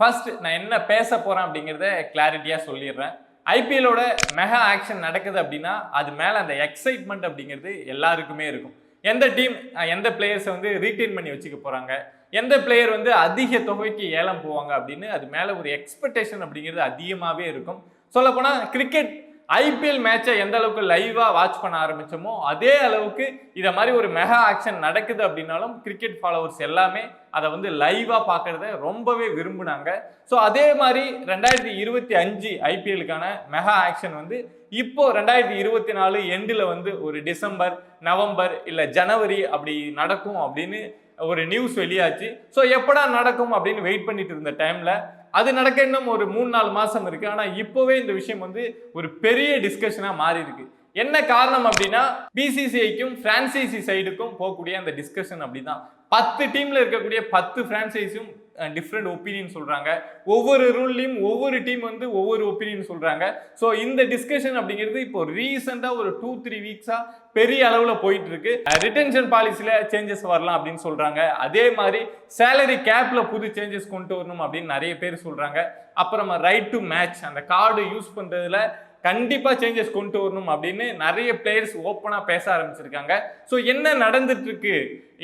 First நான் என்ன பேச போகிறேன் அப்படிங்கிறத கிளாரிட்டியாக சொல்லிடுறேன். ஐபிஎல்லோட மெகா ஆக்ஷன் நடக்குது அப்படின்னா அது மேலே அந்த எக்ஸைட்மெண்ட் அப்படிங்கிறது எல்லாருக்குமே இருக்கும். எந்த டீம் எந்த பிளேயர்ஸை வந்து ரீட்டைன் பண்ணி வச்சுக்க போகிறாங்க எந்த பிளேயர் வந்து அதிக தொகைக்கு ஏலம் போவாங்க அப்படின்னு அது மேலே ஒரு எக்ஸ்பெக்டேஷன் அப்படிங்கிறது அதிகமாகவே இருக்கும். சொல்லப்போனால் கிரிக்கெட் ஐபிஎல் மேட்சை எந்த அளவுக்கு லைவாக வாட்ச் பண்ண ஆரம்பித்தோமோ அதே அளவுக்கு இதை மாதிரி ஒரு மெகா ஆக்ஷன் நடக்குது அப்படின்னாலும் கிரிக்கெட் ஃபாலோவர்ஸ் எல்லாமே அதை வந்து லைவாக பார்க்குறத ரொம்பவே விரும்புனாங்க. ஸோ அதே மாதிரி ரெண்டாயிரத்தி இருபத்தி அஞ்சு ஐபிஎலுக்கான மெகா ஆக்ஷன் வந்து இப்போ ரெண்டாயிரத்தி இருபத்தி நாலு எண்டில் வந்து ஒரு டிசம்பர் நவம்பர் இல்லை ஜனவரி அப்படி நடக்கும் அப்படின்னு ஒரு நியூஸ் வெளியாச்சு. ஸோ எப்படா நடக்கும் அப்படின்னு வெயிட் பண்ணிட்டு இருந்த டைமில் அது நடக்க இன்னும் ஒரு மூணு நாலு மாதம் இருக்குது ஆனால் இப்போவே இந்த விஷயம் வந்து ஒரு பெரிய டிஸ்கஷனாக மாறி இருக்கு என்ன காரணம் அப்படின்னா பிசிசிஐக்கும் பிரான்சைசி சைடுக்கும் போகக்கூடிய அந்த டிஸ்கஷன் அப்படிதான். பத்து டீம்ல இருக்கக்கூடிய பத்து பிரான்சைஸும் டிஃப்ரெண்ட் ஒப்பீனியன் சொல்றாங்க. ஒவ்வொரு ரூல்லையும் ஒவ்வொரு டீம் வந்து ஒவ்வொரு ஒப்பீனியன் சொல்றாங்க. ஸோ இந்த டிஸ்கஷன் அப்படிங்கிறது இப்போ ரீசெண்டாக ஒரு டூ த்ரீ வீக்ஸா பெரிய அளவில் போயிட்டு இருக்கு ரிட்டன்ஷன் பாலிசியில் சேஞ்சஸ் வரலாம் அப்படின்னு சொல்றாங்க. அதே மாதிரி சேலரி கேப்ல புது சேஞ்சஸ் கொண்டு வரணும் அப்படின்னு நிறைய பேர் சொல்றாங்க. அப்புறமா ரைட் டு மேட்ச் அந்த கார்டு யூஸ் பண்றதுல கண்டிப்பாக சேஞ்சஸ் கொண்டு வரணும் அப்படின்னு நிறைய பிளேயர்ஸ் ஓப்பனாக பேச ஆரம்பிச்சிருக்காங்க. ஸோ என்ன நடந்துட்டு இருக்கு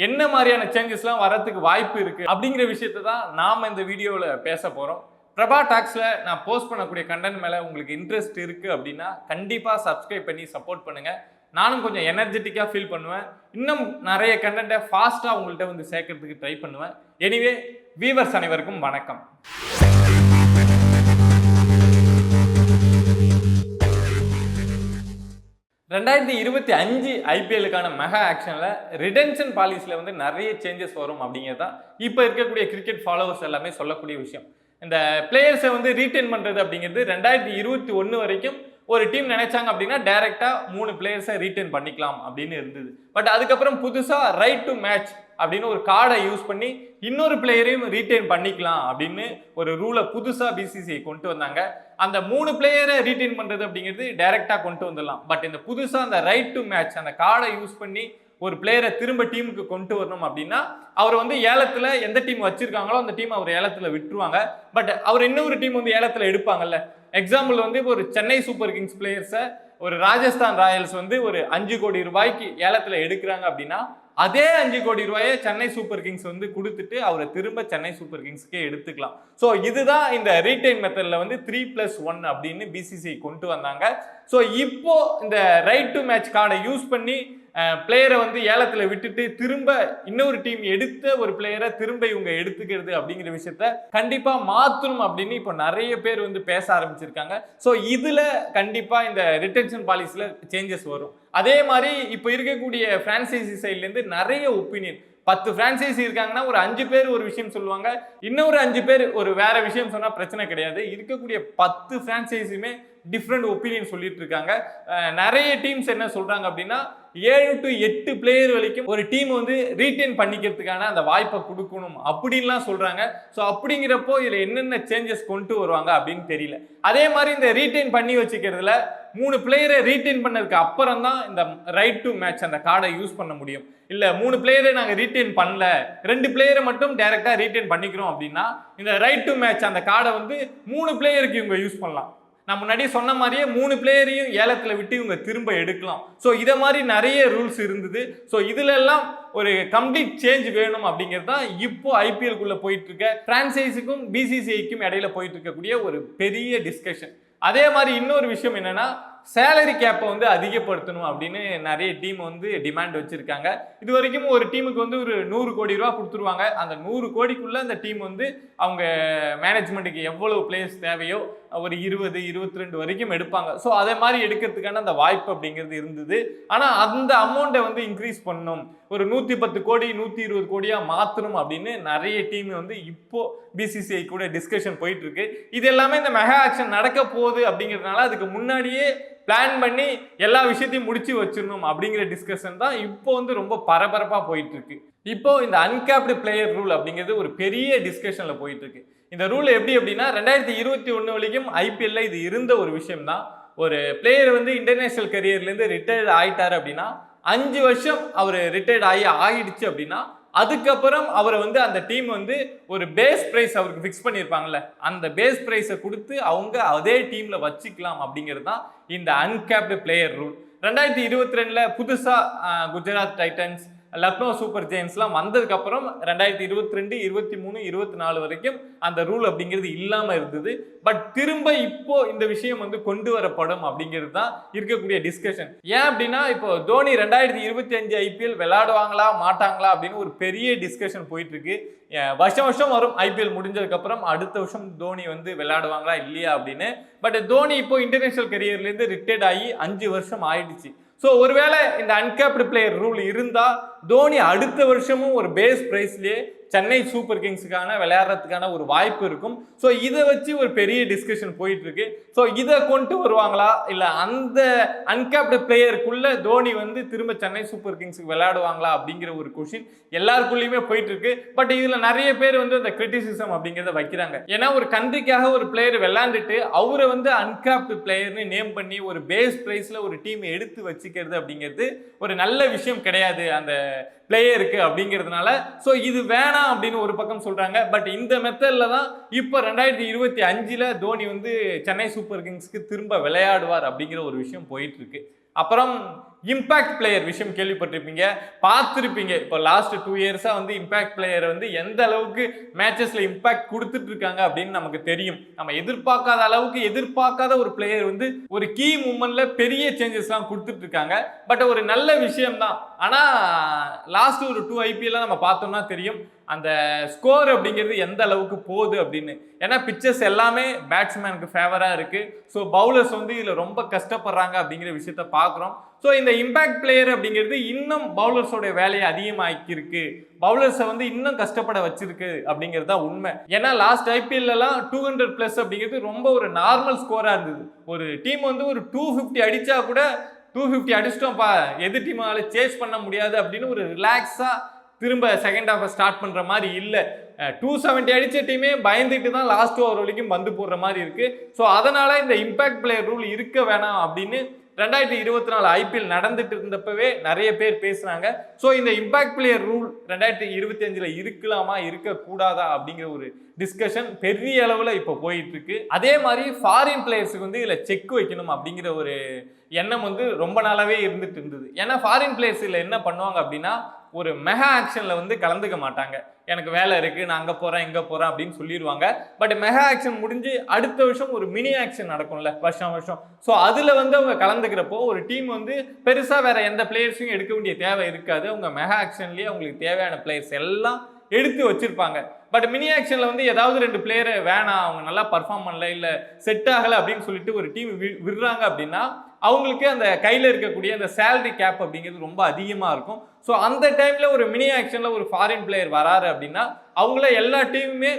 என்ன மாதிரியான சேஞ்சஸ்லாம் வரத்துக்கு வாய்ப்பு இருக்கு? அப்படிங்கிற விஷயத்தை தான் நாம் இந்த வீடியோவில் பேச போகிறோம் பிரபா டாக்ஸில் நான் போஸ்ட் பண்ணக்கூடிய கண்டென்ட் மேலே உங்களுக்கு இன்ட்ரெஸ்ட் இருக்குது அப்படின்னா கண்டிப்பாக சப்ஸ்கிரைப் பண்ணி சப்போர்ட் பண்ணுங்கள் நானும் கொஞ்சம் எனர்ஜெட்டிக்காக ஃபீல் பண்ணுவேன். இன்னும் நிறைய கண்டென்ட்டை ஃபாஸ்ட்டாக உங்கள்கிட்ட வந்து சேர்க்கறதுக்கு ட்ரை பண்ணுவேன். எனிவே வீவர்ஸ் அனைவருக்கும் வணக்கம். ரெண்டாயிரத்தி இருபத்தி அஞ்சு ஐபிஎல்லுக்கான மெகா ஆக்ஷனில் ரிடென்ஷன் பாலிசியில் வந்து நிறைய சேஞ்சஸ் வரும் அப்படிங்கிறது தான் இப்போ இருக்கக்கூடிய கிரிக்கெட் ஃபாலோவர்ஸ் எல்லாமே சொல்லக்கூடிய விஷயம். இந்த பிளேயர்ஸை வந்து ரீட்டைன் பண்ணுறது அப்படிங்கிறது ரெண்டாயிரத்தி இருபத்தி ஒன்று வரைக்கும் ஒரு டீம் நினைச்சாங்க அப்படின்னா டைரெக்டாக மூணு பிளேயர்ஸை ரீட்டைன் பண்ணிக்கலாம் அப்படின்னு இருந்தது. பட் அதுக்கப்புறம் புதுசாக ரைட் டு மேட்ச் அப்படின்னு ஒரு கார்டை யூஸ் பண்ணி இன்னொரு பிளேயரையும் ரீட்டைன் பண்ணிக்கலாம் அப்படின்னு ஒரு ரூலை புதுசாக பிசிசிஐ கொண்டு வந்தாங்க. அந்த மூணு பிளேயரை ரீட்டைன் பண்ணுறது அப்படிங்கிறது டைரெக்டாக கொண்டு வந்துடலாம். பட் இந்த புதுசாக அந்த ரைட் டு மேட்ச் அந்த கார்டை யூஸ் பண்ணி ஒரு பிளேயரை திரும்ப டீமுக்கு கொண்டு வரணும் அப்படின்னா அவர் வந்து ஏலத்தில் எந்த டீம் வச்சிருக்காங்களோ அந்த டீம் அவர் ஏலத்தில் விட்டுருவாங்க. பட் அவர் இன்னொரு டீம் வந்து ஏலத்தில் எடுப்பாங்கல்ல. எக்ஸாம்பிள் வந்து இப்போ ஒரு சென்னை சூப்பர் கிங்ஸ் பிளேயர்ஸை ஒரு ராஜஸ்தான் ராயல்ஸ் வந்து ஒரு அஞ்சு கோடி ரூபாய்க்கு ஏலத்தில் எடுக்கிறாங்க அப்படின்னா அதே அஞ்சு கோடி ரூபாயை சென்னை சூப்பர் கிங்ஸ் வந்து கொடுத்துட்டு அவரை திரும்ப சென்னை சூப்பர் கிங்ஸ்க்கே எடுத்துக்கலாம். ஸோ இதுதான் இந்த ரீட்டைன் மெத்தடில் வந்து த்ரீ பிளஸ் ஒன் அப்படின்னு பிசிசிஐ கொண்டு வந்தாங்க. ஸோ இப்போ இந்த ரைட் டு மேட்ச் கார்டை யூஸ் பண்ணி பிளேயரை வந்து ஏலத்தில் விட்டுட்டு திரும்ப இன்னொரு டீம் எடுத்த ஒரு பிளேயரை திரும்ப இவங்க எடுத்துக்கிறது அப்படிங்கிற விஷயத்த கண்டிப்பாக மாற்றணும் அப்படின்னு இப்போ நிறைய பேர் வந்து பேச ஆரம்பிச்சிருக்காங்க. ஸோ இதில் கண்டிப்பாக இந்த ரிட்டன்ஷன் பாலிசியில் சேஞ்சஸ் வரும். அதே மாதிரி இப்போ இருக்கக்கூடிய ஃப்ரான்சைசி சைட்லேருந்து நிறைய ஒப்பீனியன் பத்து ஃப்ரான்சைசி இருக்காங்கன்னா ஒரு அஞ்சு பேர் ஒரு விஷயம் சொல்லுவாங்க. இன்னொரு அஞ்சு பேர் ஒரு வேற விஷயம் சொன்னால் பிரச்சனை கிடையாது. இருக்கக்கூடிய பத்து ஃப்ரான்சைஸுமே டிஃப்ரெண்ட் ஒப்பீனியன் சொல்லிட்டு இருக்காங்க நிறைய டீம்ஸ் என்ன சொல்றாங்க அப்படின்னா ஏழு டு எட்டு பிளேயர் வரைக்கும் ஒரு டீம் வந்து ரீட்டைன் பண்ணிக்கிறதுக்கான அந்த வாய்ப்பை கொடுக்கணும் அப்படின்லாம் சொல்கிறாங்க ஸோ அப்படிங்கிறப்போ இதில் என்னென்ன சேஞ்சஸ் கொண்டு வருவாங்க அப்படின்னு தெரியல. அதே மாதிரி இந்த ரீட்டைன் பண்ணி வச்சுக்கிறதுல மூணு பிளேயரை ரீட்டைன் பண்ணதுக்கு அப்புறம் தான் இந்த ரைட் டு மேட்ச் அந்த கார்டை யூஸ் பண்ண முடியும். இல்லை மூணு பிளேயரை நாங்கள் ரீட்டைன் பண்ணல. ரெண்டு பிளேயரை மட்டும் டைரெக்டாக ரீட்டைன் பண்ணிக்கிறோம் அப்படின்னா இந்த ரைட் டு மேட்ச் அந்த கார்டை வந்து மூணு பிளேயருக்கு இவங்க யூஸ் பண்ணலாம். நான் முன்னாடி சொன்ன மாதிரியே மூணு பிளேயரையும் ஏலத்தில் விட்டு இவங்க திரும்ப எடுக்கலாம். ஸோ இதை மாதிரி நிறைய ரூல்ஸ் இருந்தது. ஸோ இதுலெல்லாம் ஒரு கம்ப்ளீட் சேஞ்ச் வேணும் அப்படிங்கிறது தான் இப்போ ஐபிஎல்குள்ளே போயிட்டுருக்க. ஃப்ரான்சைஸுக்கும் பிசிசிஐக்கும் இடையில போயிட்டு இருக்கக்கூடிய ஒரு பெரிய டிஸ்கஷன் அதே மாதிரி இன்னொரு விஷயம் என்னென்னா சேலரி கேப்பை வந்து அதிகப்படுத்தணும் அப்படின்னு நிறைய டீம் வந்து டிமாண்ட் வச்சுருக்காங்க. இது வரைக்கும் ஒரு டீமுக்கு வந்து ஒரு நூறு கோடி ரூபா கொடுத்துருவாங்க. அந்த நூறு கோடிக்குள்ளே அந்த டீம் வந்து அவங்க மேனேஜ்மெண்ட்டுக்கு எவ்வளவு பிளேயர்ஸ் தேவையோ ஒரு இருபது இருபத்தி ரெண்டு வரைக்கும் எடுப்பாங்க. ஸோ அதே மாதிரி எடுக்கிறதுக்கான அந்த வாய்ப்பு அப்படிங்கிறது இருந்தது. ஆனால் அந்த அமௌண்ட்டை வந்து இன்க்ரீஸ் பண்ணும். ஒரு நூற்றி பத்து கோடி நூற்றி இருபது கோடியாக மாற்றணும் அப்படின்னு நிறைய டீம் வந்து இப்போ பிசிசிஐ கூட டிஸ்கஷன் போயிட்டு இருக்கு இது எல்லாமே இந்த மெகா ஆக்ஷன் நடக்க போகுது அப்படிங்கிறதுனால அதுக்கு முன்னாடியே பிளான் பண்ணி எல்லா விஷயத்தையும் முடிச்சு வச்சிடணும் அப்படிங்கிற டிஸ்கஷன் தான் இப்போ வந்து ரொம்ப பரபரப்பாக போயிட்டு இருக்கு இப்போ இந்த அன்கேப்டு பிளேயர் ரூல் அப்படிங்கிறது ஒரு பெரிய டிஸ்கஷனில் போயிட்டு இருக்கு இந்த ரூல் எப்படி அப்படின்னா ரெண்டாயிரத்தி இருபத்தி ஒன்று வரைக்கும் ஐபிஎல்ல இது இருந்த ஒரு விஷயம் தான் ஒரு பிளேயர் வந்து இன்டர்நேஷ்னல் கரியர்லேருந்து ரிட்டையர்ட் ஆகிட்டார் அப்படின்னா அஞ்சு வருஷம் அவர் ரிட்டையர்ட் ஆகி ஆகிடுச்சு அப்படின்னா அதுக்கப்புறம் அவரை வந்து அந்த டீம் வந்து ஒரு பேஸ் ப்ரைஸ் அவருக்கு ஃபிக்ஸ் பண்ணியிருப்பாங்கல்ல அந்த பேஸ் ப்ரைஸை கொடுத்து அவங்க அதே டீமில் வச்சுக்கலாம் அப்படிங்கிறது தான் இந்த அன்கேப்டு பிளேயர் ரூல் ரெண்டாயிரத்தி இருபத்தி ரெண்டில் புதுசாக குஜராத் டைட்டன்ஸ் லக்னோ சூப்பர் ஜெயின்ஸ்லாம் வந்ததுக்கு அப்புறம் ரெண்டாயிரத்தி இருபத்தி ரெண்டு இருபத்தி மூணு இருபத்தி நாலு வரைக்கும் அந்த ரூல் அப்படிங்கிறது இல்லாமல் இருந்தது. பட் திரும்ப இப்போ இந்த விஷயம் வந்து கொண்டு வரப்படும் அப்படிங்கிறது தான் இருக்கக்கூடிய டிஸ்கஷன் ஏன் அப்படின்னா இப்போ தோனி ரெண்டாயிரத்தி இருபத்தி அஞ்சு ஐபிஎல் விளையாடுவாங்களா மாட்டாங்களா அப்படின்னு ஒரு பெரிய டிஸ்கஷன் போயிட்டு இருக்கு வருஷம் வருஷம் வரும் ஐபிஎல் முடிஞ்சதுக்கப்புறம் அடுத்த வருஷம் தோனி வந்து விளையாடுவாங்களா இல்லையா அப்படின்னு. பட் தோனி இப்போ இன்டர்நேஷனல் கரியர்லேருந்து ரிட்டையர்ட் ஆகி அஞ்சு வருஷம் ஆயிடுச்சு. ஸோ ஒருவேளை இந்த அன்கேப்டு பிளேயர் ரூல் இருந்தால் தோனி அடுத்த வருஷமும் ஒரு பேஸ் ப்ரைஸ்லேயே சென்னை சூப்பர் கிங்ஸுக்கான விளையாடுறதுக்கான ஒரு வாய்ப்பு இருக்கும். ஸோ இதை வச்சு ஒரு பெரிய டிஸ்கஷன் போயிட்டு இருக்கு ஸோ இதை கொண்டு வருவாங்களா? இல்லை அந்த அன்கேப்டு பிளேயருக்குள்ள தோனி வந்து திரும்ப சென்னை சூப்பர் கிங்ஸுக்கு விளையாடுவாங்களா அப்படிங்கிற ஒரு கொஷின் எல்லாருக்குள்ளேயுமே போயிட்டு இருக்கு பட் இதுல நிறைய பேர் வந்து அந்த கிரிட்டிசிசம் அப்படிங்கிறத வைக்கிறாங்க. ஏன்னா ஒரு கண்ட்ரிக்காக ஒரு பிளேயர் விளையாண்டுட்டு அவரை வந்து அன்கேப்டு பிளேயர்னு நேம் பண்ணி ஒரு பேஸ் ப்ரைஸில் ஒரு டீம் எடுத்து வச்சுக்கிறது அப்படிங்கிறது ஒரு நல்ல விஷயம் கிடையாது அந்த பிளேயருக்கு அப்படிங்கிறதுனால. ஸோ இது வேணாம் அப்படின்னு ஒரு பக்கம் சொல்றாங்க. பட் இந்த மெத்தடில் தான் இப்போ ரெண்டாயிரத்தி இருபத்தி அஞ்சில் தோனி வந்து சென்னை சூப்பர் கிங்ஸ்க்கு திரும்ப விளையாடுவார் அப்படிங்கிற ஒரு விஷயம் போயிட்டு இருக்கு அப்புறம் இம்பாக்ட் பிளேயர் விஷயம் கேள்விப்பட்டிருப்பீங்க. பார்த்துருப்பீங்க. இப்போ லாஸ்ட் டூ இயர்ஸாக வந்து இம்பாக்ட் பிளேயர் வந்து எந்த அளவுக்கு மேட்சஸில் இம்பாக்ட் கொடுத்துட்டு இருக்காங்க அப்படின்னு நமக்கு தெரியும். நம்ம எதிர்பார்க்காத அளவுக்கு எதிர்பார்க்காத ஒரு பிளேயர் வந்து ஒரு கீ மூமெண்ட்ல பெரிய சேஞ்சஸ்லாம் கொடுத்துட்டு இருக்காங்க பட் ஒரு நல்ல விஷயம் தான் ஆனால் லாஸ்ட் ஒரு டூ ஐபிஎல்லாம் நம்ம பார்த்தோம்னா தெரியும் அந்த ஸ்கோர் அப்படிங்கிறது எந்த அளவுக்கு போகுது அப்படின்னு. ஏன்னா பிக்சர்ஸ் எல்லாமே பேட்ஸ்மேனுக்கு ஃபேவராக இருக்குது ஸோ பவுலர்ஸ் வந்து இதில் ரொம்ப கஷ்டப்படுறாங்க அப்படிங்கிற விஷயத்த பார்க்குறோம். ஸோ இந்த இம்பாக்ட் பிளேயர் அப்படிங்கிறது இன்னும் பவுலர்ஸோட வேலையை அதிகமாக்கியிருக்கு. பவுலர்ஸை வந்து இன்னும் கஷ்டப்பட வச்சிருக்கு அப்படிங்கிறது தான் உண்மை. ஏன்னா லாஸ்ட் ஐபிஎல்லாம் டூ ஹண்ட்ரட் ப்ளஸ் அப்படிங்கிறது ரொம்ப ஒரு நார்மல் ஸ்கோராக இருந்தது. ஒரு டீம் வந்து ஒரு டூ ஃபிஃப்டி அடித்தா கூட டூ ஃபிஃப்டி அடிச்சிட்டோம்ப்பா எதிர் டீமால் சேஸ் பண்ண முடியாது அப்படின்னு ஒரு ரிலாக்ஸாக திரும்ப செகண்ட் ஹாஃபை ஸ்டார்ட் பண்ணுற மாதிரி இல்லை. டூ செவன்ட்டி அடித்த டீமே பயந்துட்டு தான் லாஸ்ட் ஓவர் வரைக்கும் வந்து போடுற மாதிரி இருக்குது ஸோ அதனால் இந்த இம்பாக்ட் பிளேயர் ரூல் இருக்க வேணாம் அப்படின்னு ரெண்டாயிரத்தி இருபத்தி நாலு ஐபிஎல் நடந்துட்டு இருந்தப்பவே நிறைய பேர் பேசுனாங்க. ஸோ இந்த இம்பாக்ட் பிளேயர் ரூல் ரெண்டாயிரத்தி இருபத்தி அஞ்சில் இருக்கலாமா இருக்கக்கூடாதா அப்படிங்கிற ஒரு டிஸ்கஷன் பெரிய அளவில் இப்போ போயிட்டு இருக்கு அதே மாதிரி ஃபாரின் பிளேயர்ஸுக்கு வந்து இதில் செக் வைக்கணும் அப்படிங்கிற ஒரு எண்ணம் வந்து ரொம்ப நாளாவே இருந்துட்டு இருந்தது. ஏன்னா ஃபாரின் பிளேயர்ஸ் இதில் என்ன பண்ணுவாங்க அப்படின்னா ஒரு மெகா ஆக்ஷனில் வந்து கலந்துக்க மாட்டாங்க. எனக்கு வேலை இருக்குது நான் அங்கே போகிறேன் இங்கே போகிறேன் அப்படின்னு சொல்லிடுவாங்க. பட் மெகா ஆக்ஷன் முடிஞ்சு அடுத்த வருஷம் ஒரு மினி ஆக்ஷன் நடக்கும்ல வருஷம் வருஷம். ஸோ அதில் வந்து அவங்க கலந்துக்கிறப்போ ஒரு டீம் வந்து பெருசாக வேறு எந்த பிளேயர்ஸையும் எடுக்க வேண்டிய தேவை இருக்காது. அவங்க மெகா ஆக்ஷன்லேயே அவங்களுக்கு தேவையான பிளேயர்ஸ் எல்லாம் எடுத்து வச்சுருப்பாங்க. பட் மினி ஆக்ஷனில் வந்து ஏதாவது ரெண்டு பிளேயரை வேணாம் அவங்க நல்லா பர்ஃபார்ம் பண்ணல இல்லை செட் ஆகலை அப்படின்னு சொல்லிட்டு ஒரு டீம் விடுறாங்க அப்படின்னா அவங்களுக்கு அந்த கையில் இருக்கக்கூடிய அந்த சேலரி கேப் அப்படிங்கிறது ரொம்ப அதிகமாக இருக்கும். ஸோ அந்த டைமில் ஒரு மினி ஆக்ஷனில் ஒரு ஃபாரின் பிளேயர் வராரு அப்படின்னா அவங்கள எல்லா டீமுமே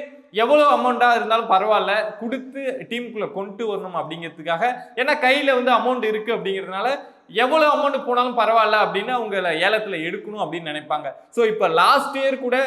எவ்வளோ அமௌண்ட்டாக இருந்தாலும் பரவாயில்ல கொடுத்து டீமுக்குள்ளே கொண்டு வரணும் அப்படிங்கிறதுக்காக. ஏன்னா கையில் வந்து அமௌண்ட் இருக்குது அப்படிங்கிறதுனால எவ்வளோ அமௌண்ட் போனாலும் பரவாயில்ல அப்படின்னு அவங்கள ஏலத்தில் எடுக்கணும் அப்படின்னு நினைப்பாங்க. ஸோ இப்போ லாஸ்ட் இயர் கூட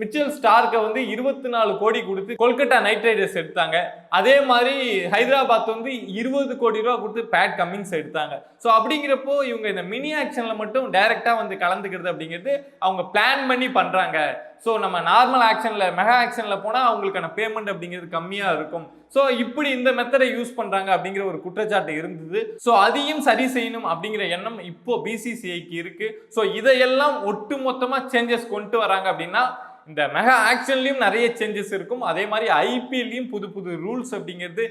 மிச்சல் ஸ்டார்க்கை வந்து இருபத்தி நாலு கோடி கொடுத்து கொல்கட்டா நைட் ரைடர்ஸ் எடுத்தாங்க. அதே மாதிரி ஹைதராபாத் வந்து இருபது கோடி ரூபா கொடுத்து பேட் கம்மிங்ஸ் எடுத்தாங்க. ஸோ அப்படிங்கிறப்போ இவங்க இந்த மினி ஆக்ஷனில் மட்டும் டைரெக்டாக வந்து கலந்துக்கிறது அப்படிங்கிறது அவங்க பிளான் பண்ணி பண்ணுறாங்க ஸோ நம்ம நார்மல் ஆக்ஷனில் மெகா ஆக்ஷனில் போனால் அவங்களுக்கான பேமெண்ட் அப்படிங்கிறது கம்மியாக இருக்கும். ஸோ இப்படி இந்த மெத்தடை யூஸ் பண்ணுறாங்க அப்படிங்கிற ஒரு குற்றச்சாட்டு இருந்தது. ஸோ அதையும் சரி செய்யணும் அப்படிங்கிற எண்ணம் இப்போ பிசிசிஐக்கு இருக்கு. ஸோ இதையெல்லாம் ஒட்டு மொத்தமாக சேஞ்சஸ் கொண்டு வராங்க அப்படின்னா இந்த மெகா ஆக்ஷன்லையும் நிறைய சேஞ்சஸ் இருக்கும். அதே மாதிரி ஐபிஎல்லையும் புது புது ரூல்ஸ் அப்படிங்கிறது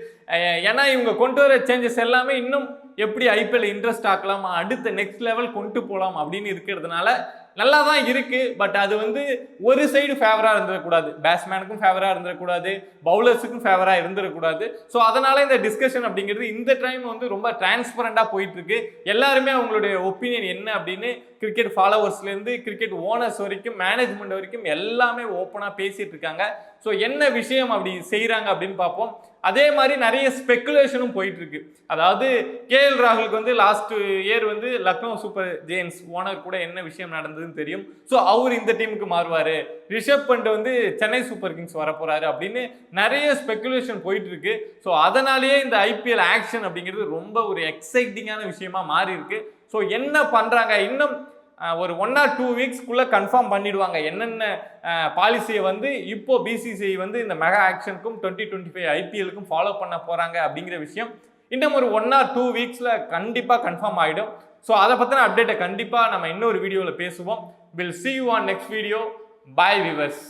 ஏன்னா இவங்க கொண்டு வர சேஞ்சஸ் எல்லாமே இன்னும் எப்படி ஐபிஎல் இன்ட்ரெஸ்ட் ஆக்கலாம் அடுத்த நெக்ஸ்ட் லெவல் கொண்டு போகலாம் அப்படின்னு இருக்கிறதுனால நல்லா தான் இருக்குது பட் அது வந்து ஒரு சைடு ஃபேவராக இருந்துடக்கூடாது பேட்ஸ்மேனுக்கும் ஃபேவராக இருந்துடக்கூடாது பவுலர்ஸுக்கும் ஃபேவராக இருந்துடக்கூடாது ஸோ அதனால் இந்த டிஸ்கஷன் அப்படிங்கிறது இந்த டைம் வந்து ரொம்ப டிரான்ஸ்பரண்ட்டாக போயிட்டுருக்கு. எல்லாருமே அவங்களுடைய ஒப்பீனியன் என்ன அப்படின்னு கிரிக்கெட் ஃபாலோவர்ஸ்லேருந்து கிரிக்கெட் ஓனர்ஸ் வரைக்கும் மேனேஜ்மெண்ட் வரைக்கும் எல்லாமே ஓப்பனாக பேசிகிட்டு இருக்காங்க ஸோ என்ன விஷயம் அப்படி செய்கிறாங்க அப்படின்னு பார்ப்போம். அதே மாதிரி நிறைய ஸ்பெக்குலேஷனும் போயிட்டுருக்கு. அதாவது அதாவது கேஎல் ராகுலுக்கு வந்து லாஸ்ட்டு இயர் வந்து லக்னோ சூப்பர் ஜெயின்ஸ் ஓனர் கூட என்ன விஷயம் நடந்ததுன்னு தெரியும். ஸோ அவர் இந்த டீமுக்கு மாறுவார். ரிஷப் பண்ட் வந்து சென்னை சூப்பர் கிங்ஸ் வரப்போகிறாரு அப்படின்னு நிறைய ஸ்பெக்குலேஷன் போயிட்டுருக்கு. ஸோ அதனாலேயே இந்த ஐபிஎல் ஆக்ஷன் அப்படிங்கிறது ரொம்ப ஒரு எக்ஸைட்டிங்கான விஷயமா மாறி இருக்கு ஸோ என்ன பண்ணுறாங்க இன்னும் ஒரு ஒன் ஆர் டூ வீக்ஸ்க்குள்ளே கன்ஃபார்ம் பண்ணிடுவாங்க. என்னென்ன பாலிசியை வந்து இப்போ பிசிசிஐ வந்து இந்த மெகா ஆக்ஷனுக்கும் டுவெண்ட்டி டுவெண்ட்டி ஃபைவ் ஐபிஎலுக்கும் ஃபாலோ பண்ண போகிறாங்க அப்படிங்கிற விஷயம் இன்னும் ஒரு ஒன் ஆர் டூ வீக்ஸில் கண்டிப்பாக கன்ஃபார்ம் ஆகிடும் ஸோ அதை பற்றின அப்டேட்டை கண்டிப்பாக நம்ம இன்னொரு வீடியோவில் பேசுவோம். Will see you on next video bye viewers